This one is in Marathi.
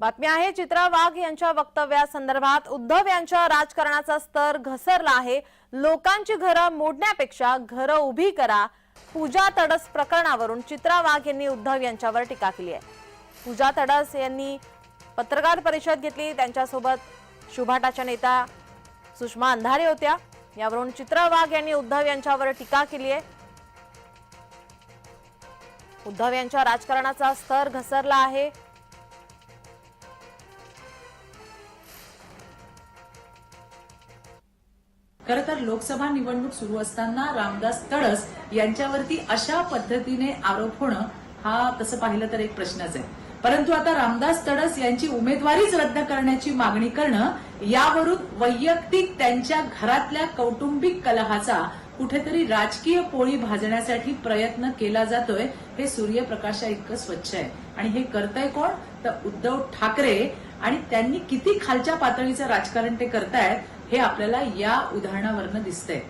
बातमी आहे चित्रा वाघ यांच्या वक्तव्यासंदर्भात उद्धव यांच्या राजकारणाचा स्तर घसरला आहे. लोकांची घरं मोडण्यापेक्षा घरं उभी करा. पूजा तडस प्रकरणावरून चित्रा वाघ यांनी उद्धव यांच्यावर टीका केली आहे. पूजा तडस यांनी पत्रकार परिषद घेतली त्यांच्यासोबत शुभाटाच्या नेता सुषमा अंधारे होत्या. यावरून चित्रा वाघ यांनी उद्धव यांच्यावर टीका केली आहे. उद्धव यांच्या राजकारणाचा स्तर घसरला आहे. खर तर लोकसभा निवडणूक सुरू असताना रामदास तडस यांच्यावरती अशा पद्धतीने आरोप होणं हा तसं पाहिलं तर एक प्रश्नच आहे. परंतु आता रामदास तडस यांची उमेदवारीच रद्द करण्याची मागणी करणं यावरून वैयक्तिक त्यांच्या घरातल्या कौटुंबिक कलहाचा कुठेतरी राजकीय पोळी भाजण्यासाठी प्रयत्न केला जातोय हे सूर्यप्रकाशा इतकं स्वच्छ आहे. आणि हे करतंय कोण? तर उद्धव ठाकरे. आणि त्यांनी किती खालच्या पातळीचं राजकारण ते करतायत हे आपल्याला या उदाहरणावरनं दिसतंय.